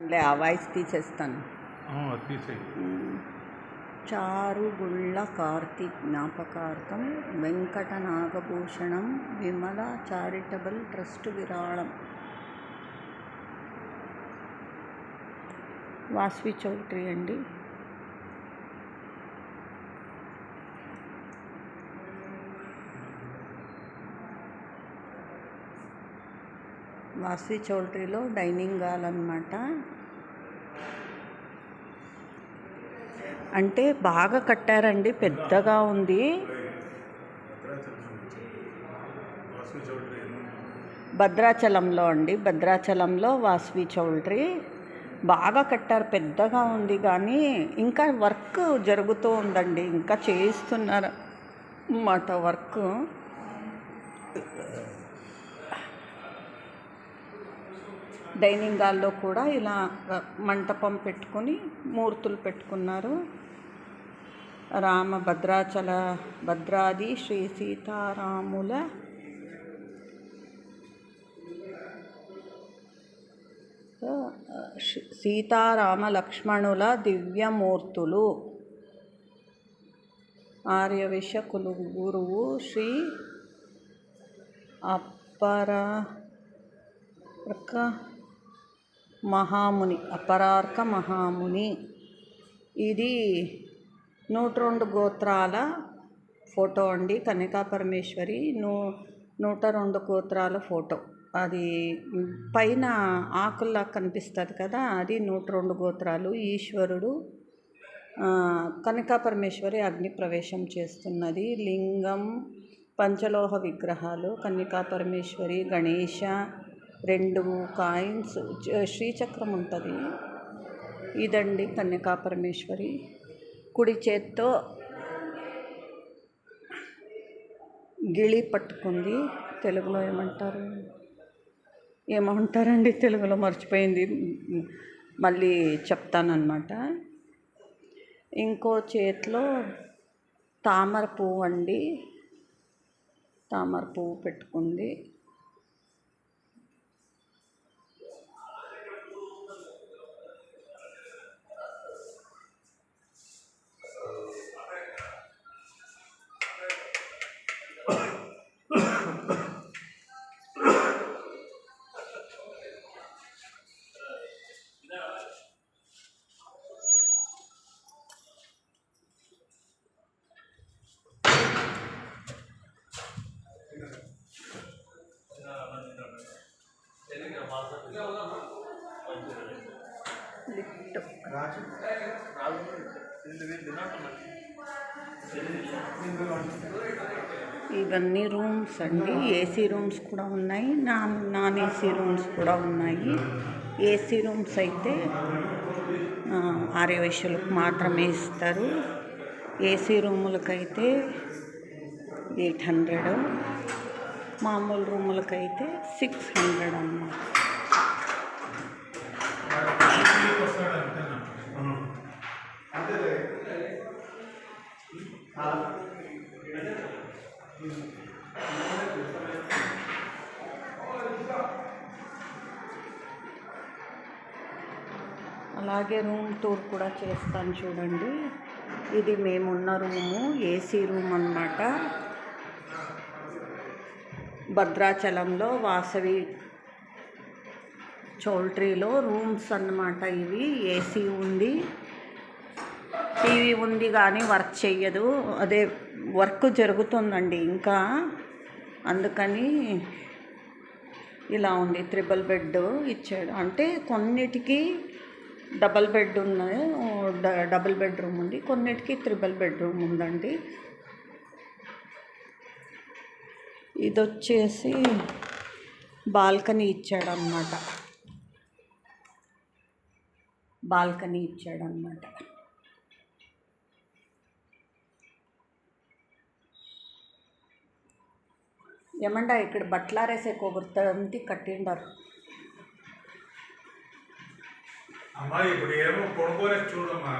లే ఆ వాయిస్ తీసేస్తాను. చారుగుళ్ళ కార్తీక్ జ్ఞాపకార్థం వెంకట నాగభూషణం విమల చారిటబుల్ ట్రస్ట్ విరాళం. వాస్వి చౌట్రీ అండి. వాస్వి చౌల్ట్రీలో డైనింగ్ హాల్ అనమాట అంటే బాగా కట్టారండి పెద్దగా ఉంది. భద్రాచలంలో అండి భద్రాచలంలో వాస్వి చౌల్ట్రీ. బాగా కట్టారు పెద్దగా ఉంది కానీ ఇంకా వర్క్ జరుగుతూ ఉందండి ఇంకా చేయిస్తున్నారు అన్నమాట వర్క్. డైనింగ్ హాల్లో కూడా ఇలా మంటపం పెట్టుకొని మూర్తులు పెట్టుకున్నారు. రామ భద్రాచల భద్రాది శ్రీ సీతారాముల సీతారామ లక్ష్మణుల దివ్యమూర్తులు. ఆర్యవిష కులు గురువు శ్రీ అప్పర అర్క మహాముని అపరార్క మహాముని. ఇది నూట రెండు గోత్రాల ఫోటో అండి కన్యకా పరమేశ్వరి నూ నూట రెండు గోత్రాల ఫోటో. అది పైన ఆకుల్లా కనిపిస్తుంది కదా అది నూట రెండు గోత్రాలు. ఈశ్వరుడు ఆ, కనకా పరమేశ్వరి అగ్ని ప్రవేశం చేస్తున్నది. లింగం పంచలోహ విగ్రహాలు కన్యకా పరమేశ్వరి గణేష రెండు కాయిన్స్ శ్రీచక్రం ఉంటుంది. ఇదండి కన్యకా పరమేశ్వరి కుడి చేత్తో గిళి పట్టుకుంది. తెలుగులో ఏమంటారు? ఏమంటారండి? తెలుగులో మర్చిపోయింది. మళ్ళీ చెప్తానమాట ఇంకో చేతిలో తామర పువ్వు అండి తామర పువ్వు పెట్టుకుంది. ఇవన్నీ రూమ్స్ అండి. ఏసీ రూమ్స్ కూడా ఉన్నాయి. నాన్ నాన్ ఏసీ రూమ్స్ కూడా ఉన్నాయి. ఏసీ రూమ్స్ అయితే ఆ, ఆర్యవైశ్యులకు మాత్రమే ఇస్తారు. ఏసీ రూములకైతే ఎయిట్ హండ్రెడ్. మామూలు రూములకైతే సిక్స్ హండ్రెడ్ అన్నమాట. అలాగే రూమ్ టూర్ కూడా చేస్తాను చూడండి. ఇది మేమున్న రూము ఏసీ రూమ్ అన్నమాట. భద్రాచలంలో వాసవి చౌల్ట్రీలో రూమ్స్ అన్నమాట ఇవి. ఏసీ ఉంది. టీవీ ఉంది కానీ వర్క్ చెయ్యదు. అదే వర్క్ జరుగుతుందండి ఇంకా. అందుకని ఇలా ఉంది. త్రిబుల్ బెడ్ ఇచ్చాడు. అంటే కొన్నిటికి డబల్ బెడ్ ఉన్నది డ- డబుల్ బెడ్రూమ్ ఉంది. కొన్నిటికి త్రిబుల్ బెడ్రూమ్ ఉందండి. ఇది వచ్చేసి బాల్కనీ ఇచ్చాడనమాట బాల్కనీ ఇచ్చాడనమాట ఏమండా ఇక్కడ బట్టలారేసే కొబ్బరితంతి కట్టిండారు. అమ్మా ఇప్పుడు ఏమో కొనుక్కోలేదు చూడమ్మా.